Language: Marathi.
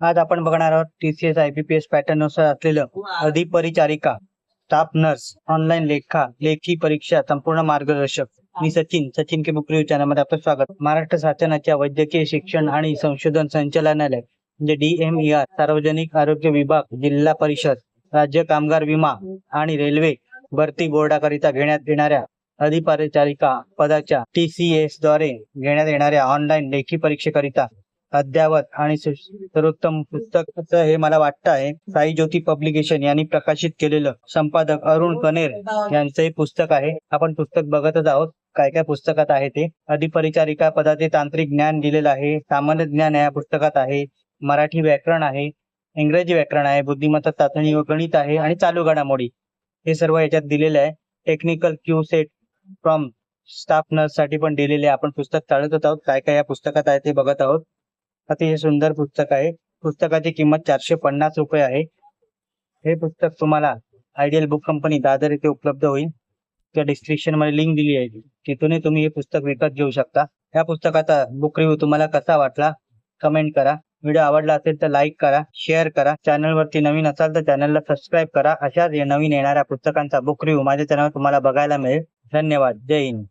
आज आपण बघणार आहोत टीसीएस आयपीपीएस पॅटर्ननुसार असलेलं अधिपरिचारिका स्टाफ नर्स ऑनलाईन लेखा लेखी परीक्षा संपूर्ण मार्गदर्शक. मी Sachin Sachin K book review चॅनलमध्ये आपलं स्वागत. महाराष्ट्र शासनाच्या वैद्यकीय शिक्षण आणि संशोधन संचालनालय म्हणजे डीएमईआर सार्वजनिक आरोग्य विभाग जिल्हा परिषद राज्य कामगार विमा आणि रेल्वे भरती बोर्डाकरिता घेण्यात येणाऱ्या अधिपरिचारिका पदाच्या टीसीएसद्वारे घेण्यात येणाऱ्या ऑनलाईन लेखी परीक्षेकरिता अद्यावत आणि सर्वोत्तम पुस्तक असं हे मला वाटतं आहे. साई ज्योती पब्लिकेशन यांनी प्रकाशित केलेलं संपादक अरुण कनेर यांचं हे पुस्तक आहे. आपण पुस्तक बघतच आहोत. काय काय पुस्तकात आहे ते? अधिपरिचारिका पदाचे तांत्रिक ज्ञान दिलेलं आहे. सामान्य ज्ञान या पुस्तकात आहे. मराठी व्याकरण आहे. इंग्रजी व्याकरण आहे. बुद्धिमत्ता चाचणी व गणित आहे आणि चालू घडामोडी. हे सर्व याच्यात दिलेलं आहे. Technical Q set from staff नर्ससाठी पण दिलेले आपण पुस्तक चालवत आहोत. काय काय या पुस्तकात आहे ते बघत आहोत. अतिशय सुंदर पुस्तक आहे. पुस्तकाची किंमत चारशे पन्नास रुपये आहे. हे पुस्तक तुम्हाला आयडियल बुक कंपनी दादर येथे उपलब्ध होईल. त्या डिस्क्रिप्शनमध्ये लिंक दिली आहे. तिथूनही तुम्ही हे पुस्तक विकत घेऊ शकता. या पुस्तकाचा बुक रिव्ह्यू तुम्हाला कसा वाटला? कमेंट करा. व्हिडिओ आवडला असेल तर लाईक करा शेअर करा. चॅनलवरती नवीन असाल तर चॅनलला सबस्क्राईब करा. अशाच नवीन येणाऱ्या पुस्तकांचा बुक रिव्ह्यू माझ्या चॅनलवर तुम्हाला बघायला मिळेल. धन्यवाद. जय हिंद.